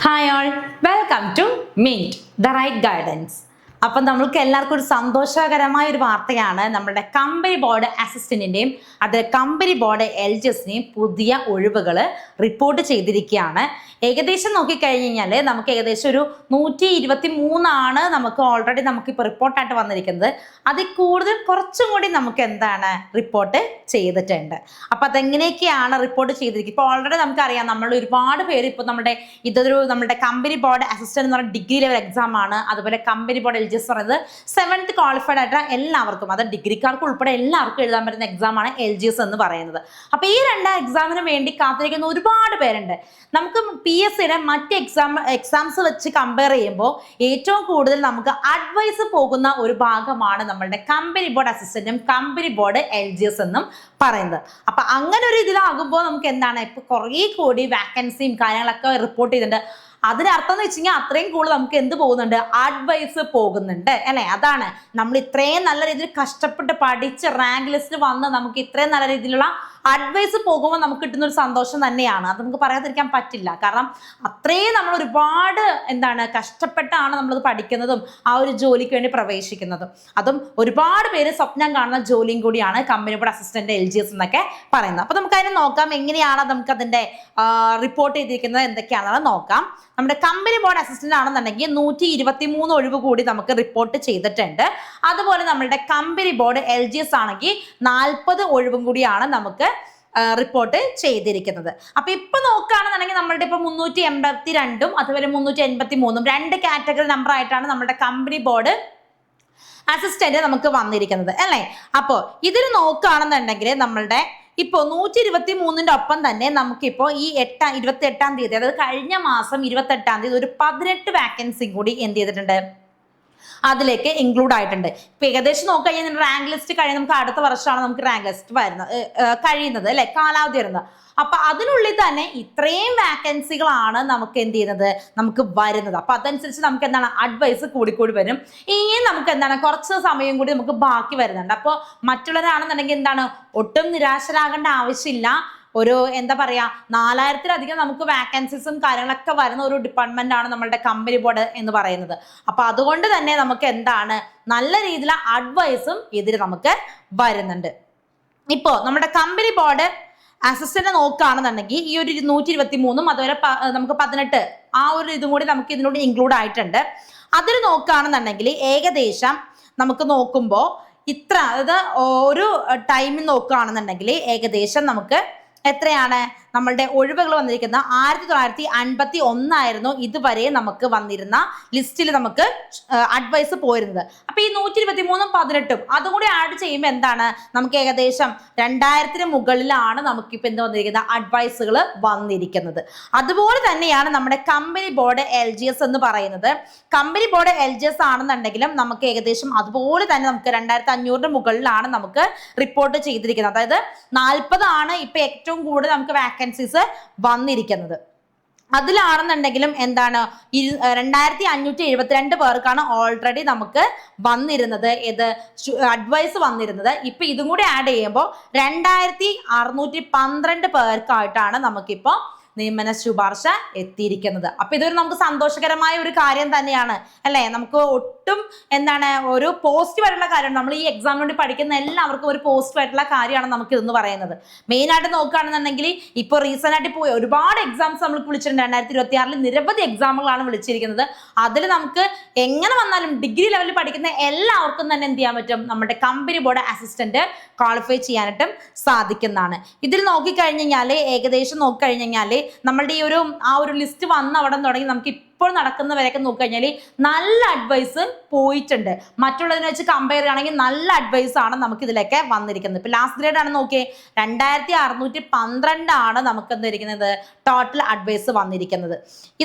Hi all welcome to meet the right guidance അപ്പം നമ്മൾക്ക് എല്ലാവർക്കും ഒരു സന്തോഷകരമായ ഒരു വാർത്തയാണ്. നമ്മുടെ കമ്പനി ബോർഡ് അസിസ്റ്റന്റിന്റെയും അത് കമ്പനി ബോർഡ് എൽ ജി എസിന്റെയും പുതിയ ഒഴിവുകൾ റിപ്പോർട്ട് ചെയ്തിരിക്കുകയാണ്. ഏകദേശം നോക്കിക്കഴിഞ്ഞ് കഴിഞ്ഞാൽ നമുക്ക് ഏകദേശം ഒരു നൂറ്റി ഇരുപത്തി മൂന്നാണ് നമുക്ക് ഓൾറെഡി നമുക്ക് നമുക്കിപ്പോൾ റിപ്പോർട്ടായിട്ട് വന്നിരിക്കുന്നത്. അതിൽ കൂടുതൽ കുറച്ചും കൂടി നമുക്ക് എന്താണ് റിപ്പോർട്ട് ചെയ്തിട്ടുണ്ട്. അപ്പം അതെങ്ങനെയൊക്കെയാണ് റിപ്പോർട്ട് ചെയ്തിരിക്കുന്നത്? ഇപ്പോൾ ഓൾറെഡി നമുക്കറിയാം നമ്മൾ ഒരുപാട് പേര് ഇപ്പോൾ നമ്മുടെ ഇതൊരു നമ്മുടെ കമ്പനി ബോർഡ് അസിസ്റ്റന്റ് എന്ന് പറഞ്ഞ ഡിഗ്രി ലെവൽ എക്സാം ആണ്. അതുപോലെ കമ്പനി ബോർഡ് എൽ എസ് പറയുന്നത് സെവൻത്ത് ക്വാളിഫൈഡ് ആയിട്ടുള്ള എല്ലാവർക്കും അത് ഡിഗ്രിക്കാർക്ക് ഉൾപ്പെടെ എല്ലാവർക്കും എഴുതാൻ പറ്റുന്ന എക്സാമാണ് എൽ ജി എസ് എന്ന് പറയുന്നത്. അപ്പോൾ ഈ രണ്ട് എക്സാമിന് വേണ്ടി കാത്തിരിക്കുന്ന ഒരുപാട് പേരുണ്ട്. നമുക്ക് പി എസ് സിയുടെ മറ്റ് എക്സാം എക്സാംസ് വെച്ച് കമ്പയർ ചെയ്യുമ്പോൾ ഏറ്റവും കൂടുതൽ നമുക്ക് അഡ്വൈസ് പോകുന്ന ഒരു ഭാഗമാണ് നമ്മളുടെ company board അസിസ്റ്റന്റും company board L G S എന്നും പറയുന്നത്. അപ്പൊ അങ്ങനെ ഒരു ഇതിലാകുമ്പോൾ നമുക്ക് എന്താണ് ഇപ്പൊ കുറേ കൂടി വാക്കൻസിയും കാര്യങ്ങളൊക്കെ റിപ്പോർട്ട് ചെയ്തിട്ടുണ്ട്. അതിനർത്ഥം എന്ന് വെച്ച് കഴിഞ്ഞാൽ അത്രയും കൂടുതൽ നമുക്ക് എന്ത് പോകുന്നുണ്ട്? അഡ്വൈസ് പോകുന്നുണ്ട്. അല്ലെ? അതാണ് നമ്മൾ ഇത്രയും നല്ല രീതിയിൽ കഷ്ടപ്പെട്ട് പഠിച്ച് റാങ്ക് ലിസ്റ്റ് വന്ന് നമുക്ക് ഇത്രയും നല്ല രീതിയിലുള്ള അഡ്വൈസ് പോകുമ്പോൾ നമുക്ക് കിട്ടുന്ന ഒരു സന്തോഷം തന്നെയാണ്. അത് നമുക്ക് പറയാതിരിക്കാൻ പറ്റില്ല. കാരണം അത്രയും നമ്മൾ ഒരുപാട് എന്താണ് കഷ്ടപ്പെട്ടാണ് നമ്മളത് പഠിക്കുന്നതും ആ ഒരു ജോലിക്ക് വേണ്ടി പ്രവേശിക്കുന്നതും. അതും ഒരുപാട് പേര് സ്വപ്നം കാണുന്ന ജോലിയും കൂടിയാണ് company board assistant L G S എന്നൊക്കെ പറയുന്നത്. അപ്പൊ നമുക്ക് അതിനെ നോക്കാം. എങ്ങനെയാണ് നമുക്ക് അതിന്റെ റിപ്പോർട്ട് ചെയ്തിരിക്കുന്നത്? എന്തൊക്കെയാണെന്ന് നോക്കാം. നമ്മുടെ കമ്പനി ബോർഡ് അസിസ്റ്റന്റ് ആണെന്നുണ്ടെങ്കിൽ നൂറ്റി ഇരുപത്തി മൂന്ന് ഒഴിവ് കൂടി നമുക്ക് റിപ്പോർട്ട് ചെയ്തിട്ടുണ്ട്. അതുപോലെ നമ്മുടെ company board L G S ആണെങ്കിൽ നാൽപ്പത് ഒഴിവും കൂടിയാണ് നമുക്ക് റിപ്പോർട്ട് ചെയ്തിരിക്കുന്നത്. അപ്പൊ ഇപ്പൊ നോക്കുകയാണെന്നുണ്ടെങ്കിൽ നമ്മളുടെ ഇപ്പൊ മുന്നൂറ്റി എൺപത്തി രണ്ടും അതുപോലെ മുന്നൂറ്റി എൺപത്തി മൂന്നും രണ്ട് കാറ്റഗറി നമ്പർ ആയിട്ടാണ് നമ്മുടെ കമ്പനി ബോർഡ് അസിസ്റ്റന്റ് നമുക്ക് വന്നിരിക്കുന്നത് അല്ലേ? അപ്പോൾ ഇതിൽ നോക്കുകയാണെന്നുണ്ടെങ്കിൽ നമ്മളുടെ ഇപ്പോൾ നൂറ്റി ഇരുപത്തി മൂന്നിന്റെ ഒപ്പം തന്നെ നമുക്കിപ്പോൾ ഈ എട്ടാം ഇരുപത്തി എട്ടാം തീയതി അതായത് കഴിഞ്ഞ മാസം ഇരുപത്തെട്ടാം തീയതി ഒരു പതിനെട്ട് വാക്കൻസിയും കൂടി എന്ത് ചെയ്തിട്ടുണ്ട്? അതിലേക്ക് ഇൻക്ലൂഡ് ആയിട്ടുണ്ട്. ഇപ്പൊ ഏകദേശം നോക്കുകഴിഞ്ഞാൽ റാങ്ക് ലിസ്റ്റ് കഴിഞ്ഞ് നമുക്ക് അടുത്ത വർഷമാണ് നമുക്ക് റാങ്ക് ലിസ്റ്റ് വരുന്നത്. കഴിയുന്നത് അല്ലെ? കാലാവധി വരുന്നത്. അപ്പൊ അതിനുള്ളിൽ തന്നെ ഇത്രയും വാക്കൻസികളാണ് നമുക്ക് എന്ത് ചെയ്യുന്നത്? നമുക്ക് വരുന്നത്. അപ്പൊ അതനുസരിച്ച് നമുക്ക് എന്താണ് അഡ്വൈസ് കൂടിക്കൂടി വരും. ഇനിയും നമുക്ക് എന്താണ് കുറച്ച് സമയം കൂടി നമുക്ക് ബാക്കി വരുന്നുണ്ട്. അപ്പോൾ മറ്റുള്ളവരാണെന്നുണ്ടെങ്കിൽ എന്താണ് ഒട്ടും നിരാശരാകേണ്ട ആവശ്യമില്ല. ഒരു എന്താ പറയാ നാലായിരത്തിലധികം നമുക്ക് വാക്കൻസീസും കാര്യങ്ങളൊക്കെ വരുന്ന ഒരു ഡിപ്പാർട്ട്മെന്റ് ആണ് നമ്മളുടെ കമ്പനി ബോർഡ് എന്ന് പറയുന്നത്. അപ്പൊ അതുകൊണ്ട് തന്നെ നമുക്ക് എന്താണ് നല്ല രീതിയിലുള്ള അഡ്വൈസും ഇതിൽ നമുക്ക് വരുന്നുണ്ട്. ഇപ്പോ നമ്മുടെ കമ്പനി ബോർഡ് അസിസ്റ്റന്റ് നോക്കുകയാണെന്നുണ്ടെങ്കിൽ ഈ ഒരു നൂറ്റി ഇരുപത്തി മൂന്നും അതുപോലെ നമുക്ക് പതിനെട്ട് ആ ഒരു ഇതും കൂടി നമുക്ക് ഇതിനോട് ഇൻക്ലൂഡ് ആയിട്ടുണ്ട്. അതിൽ നോക്കുകയാണെന്നുണ്ടെങ്കിൽ ഏകദേശം നമുക്ക് നോക്കുമ്പോൾ ഇത്ര അതായത് ഒരു ടൈമിൽ നോക്കുകയാണെന്നുണ്ടെങ്കിൽ ഏകദേശം നമുക്ക് എത്രയാണ്? നമ്മളുടെ ഒഴിവുകൾ വന്നിരിക്കുന്ന ആയിരത്തി തൊള്ളായിരത്തി അൻപത്തി ഒന്നായിരുന്നു ഇതുവരെ നമുക്ക് വന്നിരുന്ന ലിസ്റ്റിൽ നമുക്ക് അഡ്വൈസ് പോയിരുന്നത്. അപ്പൊ ഈ നൂറ്റി ഇരുപത്തി മൂന്നും പതിനെട്ടും അതുകൂടി ആഡ് ചെയ്യുമ്പോൾ എന്താണ്? നമുക്ക് ഏകദേശം രണ്ടായിരത്തിന് മുകളിലാണ് നമുക്കിപ്പോൾ എന്ത് വന്നിരിക്കുന്ന അഡ്വൈസുകൾ വന്നിരിക്കുന്നത്. അതുപോലെ തന്നെയാണ് നമ്മുടെ company board L G S എന്ന് പറയുന്നത്. Company board L G S ആണെന്നുണ്ടെങ്കിലും നമുക്ക് ഏകദേശം അതുപോലെ തന്നെ നമുക്ക് രണ്ടായിരത്തി അഞ്ഞൂറിന് മുകളിലാണ് നമുക്ക് റിപ്പോർട്ട് ചെയ്തിരിക്കുന്നത്. അതായത് നാൽപ്പതാണ് ഇപ്പൊ ഏറ്റവും കൂടുതൽ നമുക്ക് വാക്കൻസീസ് വന്നിരിക്കുന്നത്. അതിലാണെന്നുണ്ടെങ്കിലും എന്താണ് രണ്ടായിരത്തി അഞ്ഞൂറ്റി എഴുപത്തിരണ്ട് പേർക്കാണ് ഓൾറെഡി നമുക്ക് വന്നിരുന്നത് ഇത് അഡ്വൈസ് വന്നിരുന്നത്. ഇപ്പൊ ഇതും കൂടി ആഡ് ചെയ്യുമ്പോൾ രണ്ടായിരത്തി അറുന്നൂറ്റി പന്ത്രണ്ട് പേർക്കായിട്ടാണ് നമുക്കിപ്പോൾ നിയമന ശുപാർശ എത്തിയിരിക്കുന്നത്. അപ്പൊ ഇതൊരു നമുക്ക് സന്തോഷകരമായ ഒരു കാര്യം തന്നെയാണ് അല്ലെ? നമുക്ക് ഒട്ടും എന്താണ് ഒരു പോസിറ്റീവ് ആയിട്ടുള്ള കാര്യം നമ്മൾ ഈ എക്സാമിന് വേണ്ടി പഠിക്കുന്ന എല്ലാവർക്കും ഒരു പോസിറ്റീവ് ആയിട്ടുള്ള കാര്യമാണ് നമുക്ക് ഇതെന്ന് പറയുന്നത്. മെയിൻ ആയിട്ട് നോക്കുകയാണെന്നുണ്ടെങ്കിൽ ഇപ്പൊ റീസെന്റ് ആയിട്ട് പോയി ഒരുപാട് എക്സാംസ് നമ്മൾ വിളിച്ചിട്ടുണ്ട് രണ്ടായിരത്തി ഇരുപത്തി ആറിൽ നിരവധി എക്സാമുകളാണ് വിളിച്ചിരിക്കുന്നത്. അതിൽ നമുക്ക് എങ്ങനെ വന്നാലും ഡിഗ്രി ലെവലിൽ പഠിക്കുന്ന എല്ലാവർക്കും തന്നെ എന്ത് ചെയ്യാൻ പറ്റും? നമ്മുടെ കമ്പനി ബോർഡ് അസിസ്റ്റന്റ് ക്വാളിഫൈ ചെയ്യാനായിട്ടും സാധിക്കുന്നതാണ്. ഇതിൽ നോക്കിക്കഴിഞ്ഞ് കഴിഞ്ഞാൽ ഏകദേശം നോക്കിക്കഴിഞ്ഞ് കഴിഞ്ഞാൽ നമ്മളുടെ ഈ ഒരു ആ ഒരു ലിസ്റ്റ് വന്ന് അവിടെ തുടങ്ങി. നമുക്ക് ഇപ്പോൾ നടക്കുന്നവരെയൊക്കെ നോക്കിക്കഴിഞ്ഞാൽ നല്ല അഡ്വൈസ് പോയിട്ടുണ്ട്. മറ്റുള്ളതിനെ വെച്ച് കമ്പയർ ചെയ്യുകയാണെങ്കിൽ നല്ല അഡ്വൈസ് ആണ് നമുക്ക് ഇതിലൊക്കെ വന്നിരിക്കുന്നത്. ഇപ്പൊ ലാസ്റ്റ് ഗ്രേഡ് ആണ് നോക്കിയേ. രണ്ടായിരത്തി അറുന്നൂറ്റി പന്ത്രണ്ടാണ് നമുക്ക് എന്തിരിക്കുന്നത് ടോട്ടൽ അഡ്വൈസ് വന്നിരിക്കുന്നത്.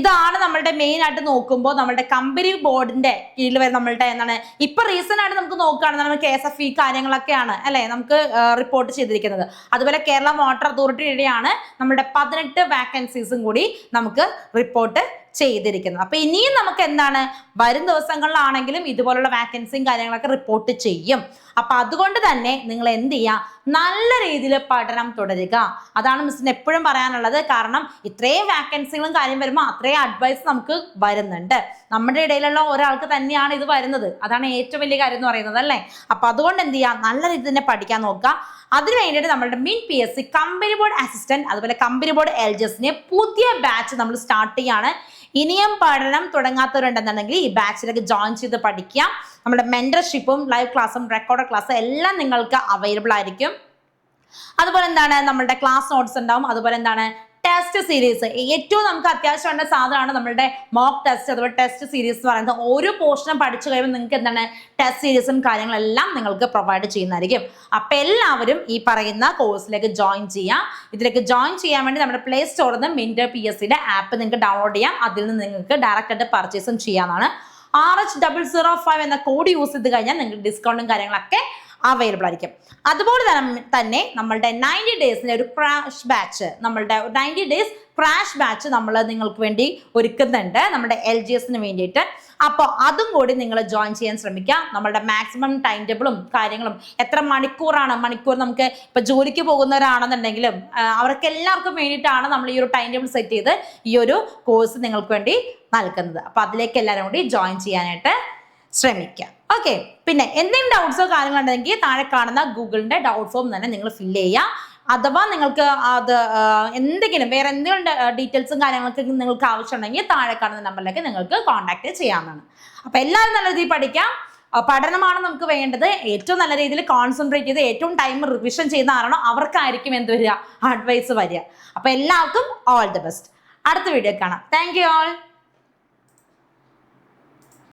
ഇതാണ് നമ്മളുടെ മെയിൻ ആയിട്ട് നോക്കുമ്പോൾ നമ്മുടെ കമ്പനി ബോർഡിന്റെ കീഴിൽ വരെ നമ്മളുടെ എന്താണ്? ഇപ്പൊ റീസെന്റ് ആയിട്ട് നമുക്ക് നോക്കുകയാണെന്ന് കെ എസ് എഫ് ഇ കാര്യങ്ങളൊക്കെയാണ് അല്ലെ? നമുക്ക് റിപ്പോർട്ട് ചെയ്തിരിക്കുന്നത്. അതുപോലെ കേരള വാട്ടർ അതോറിറ്റിയുടെയാണ് നമ്മുടെ പതിനെട്ട് വാക്കൻസീസും കൂടി നമുക്ക് റിപ്പോർട്ട് ചെയ്തിരിക്കുന്നത് അപ്പൊ ഇനിയും നമുക്ക് എന്താണ്? വരും ദിവസങ്ങളിലാണെങ്കിലും ഇതുപോലുള്ള വാക്കൻസിയും കാര്യങ്ങളൊക്കെ റിപ്പോർട്ട് ചെയ്യും. അപ്പൊ അതുകൊണ്ട് തന്നെ നിങ്ങൾ എന്ത് ചെയ്യുക? നല്ല രീതിയിൽ പഠനം തുടരുക. അതാണ് മിസ്സിന് എപ്പോഴും പറയാനുള്ളത്. കാരണം ഇത്രയും വാക്കൻസികളും കാര്യം വരുമ്പോൾ അത്രയും അഡ്വൈസ് നമുക്ക് വരുന്നുണ്ട്. നമ്മുടെ ഇടയിലുള്ള ഒരാൾക്ക് തന്നെയാണ് ഇത് വരുന്നത്. അതാണ് ഏറ്റവും വലിയ കാര്യം എന്ന് പറയുന്നത് അല്ലേ? അപ്പൊ അതുകൊണ്ട് എന്ത് ചെയ്യുക? നല്ല രീതിയിൽ തന്നെ പഠിക്കാൻ നോക്കുക. അതിനു വേണ്ടിയിട്ട് നമ്മുടെ മീൻ P S C company board assistant അതുപോലെ കമ്പനി ബോർഡ് എൽ ജസിനെ പുതിയ ബാച്ച് നമ്മൾ സ്റ്റാർട്ട് ചെയ്യാണ്. ഇനിയും പഠനം തുടങ്ങാത്തവരുണ്ടെന്നുണ്ടെങ്കിൽ ഈ ബാച്ചിലേക്ക് ജോയിൻ ചെയ്ത് പഠിക്കാം. നമ്മുടെ മെന്റർഷിപ്പും ലൈവ് ക്ലാസ്സും റെക്കോർഡ് ക്ലാസ്സും എല്ലാം നിങ്ങൾക്ക് അവൈലബിൾ ആയിരിക്കും. അതുപോലെ എന്താണ്? നമ്മുടെ ക്ലാസ് നോട്ട്സ് ഉണ്ടാവും. അതുപോലെ എന്താണ്? ടെസ്റ്റ് സീരീസ് ഏറ്റവും നമുക്ക് അത്യാവശ്യം വേണ്ട സാധനമാണ് നമ്മുടെ മോക്ക് ടെസ്റ്റ് അഥവാ ടെസ്റ്റ് സീരീസ് എന്ന് പറയുന്നത്. ഓരോ പോർഷനും പഠിച്ചു കഴിയുമ്പോൾ നിങ്ങൾക്ക് എന്താണ് ടെസ്റ്റ് സീരീസും കാര്യങ്ങളെല്ലാം നിങ്ങൾക്ക് പ്രൊവൈഡ് ചെയ്യുന്നതായിരിക്കും. അപ്പം എല്ലാവരും ഈ പറയുന്ന കോഴ്സിലേക്ക് ജോയിൻ ചെയ്യാം. ഇതിലേക്ക് ജോയിൻ ചെയ്യാൻ വേണ്ടി നമ്മുടെ പ്ലേ സ്റ്റോറിൽ നിന്ന് മിൻഡർ പി എസ് സിയുടെ ആപ്പ് നിങ്ങൾക്ക് ഡൗൺലോഡ് ചെയ്യാം. അതിൽ നിന്ന് നിങ്ങൾക്ക് ഡയറക്റ്റ് ആയിട്ട് പർച്ചേസും ചെയ്യാവുന്നതാണ്. R H double zero five എന്ന കോഡ് യൂസ് ചെയ്ത് കഴിഞ്ഞാൽ നിങ്ങൾക്ക് ഡിസ്കൗണ്ടും കാര്യങ്ങളൊക്കെ അവൈലബിൾ ആയിരിക്കും. അതുപോലെ തന്നെ നമ്മളുടെ നയന്റി ഡേയ്സിന്റെ ഒരു ക്രാഷ് ബാച്ച് നമ്മളുടെ നയന്റി ഡേയ്സ് ക്രാഷ് ബാച്ച് നമ്മൾ നിങ്ങൾക്ക് വേണ്ടി ഒരുക്കുന്നുണ്ട് നമ്മുടെ എൽ ജി എസിന് വേണ്ടിയിട്ട്. അപ്പോൾ അതും കൂടി നിങ്ങൾ ജോയിൻ ചെയ്യാൻ ശ്രമിക്കുക നമ്മളുടെ മാക്സിമം ടൈം ടേബിളും കാര്യങ്ങളും എത്ര മണിക്കൂറാണ്? മണിക്കൂർ നമുക്ക് ഇപ്പോൾ ജോലിക്ക് പോകുന്നവരാണെന്നുണ്ടെങ്കിലും അവർക്ക് എല്ലാവർക്കും വേണ്ടിയിട്ടാണ് നമ്മൾ ഈ ഒരു ടൈം ടേബിൾ സെറ്റ് ചെയ്ത് ഈ ഒരു കോഴ്സ് നിങ്ങൾക്ക് വേണ്ടി നൽകുന്നത്. അപ്പോൾ അതിലേക്ക് എല്ലാവരും കൂടി ജോയിൻ ചെയ്യാനായിട്ട് ശ്രമിക്കുക ഓക്കെ പിന്നെ എന്തെങ്കിലും ഡൗട്ട്സോ കാര്യങ്ങളുണ്ടെങ്കിൽ താഴെ കാണുന്ന ഗൂഗിളിന്റെ ഡൗട്ട് ഫോം തന്നെ നിങ്ങൾ ഫില്ല് ചെയ്യുക. അഥവാ നിങ്ങൾക്ക് അത് എന്തെങ്കിലും വേറെ എന്തെങ്കിലും ഡീറ്റെയിൽസും കാര്യങ്ങളൊക്കെ നിങ്ങൾക്ക് ആവശ്യമുണ്ടെങ്കിൽ താഴെ കാണുന്ന നമ്പറിലേക്ക് നിങ്ങൾക്ക് കോൺടാക്ട് ചെയ്യാവുന്നതാണ്. അപ്പൊ എല്ലാവരും നല്ല രീതിയിൽ പഠിക്കാം. പഠനമാണ് നമുക്ക് വേണ്ടത്. ഏറ്റവും നല്ല രീതിയിൽ കോൺസെൻട്രേറ്റ് ചെയ്ത് ഏറ്റവും ടൈം റിവിഷൻ ചെയ്യുന്ന ആരാണോ അവർക്കായിരിക്കും എന്ത് വരിക? അഡ്വൈസ് വരിക. അപ്പൊ എല്ലാവർക്കും ഓൾ ദി ബെസ്റ്റ് അടുത്ത വീഡിയോ കാണാം. Thank you all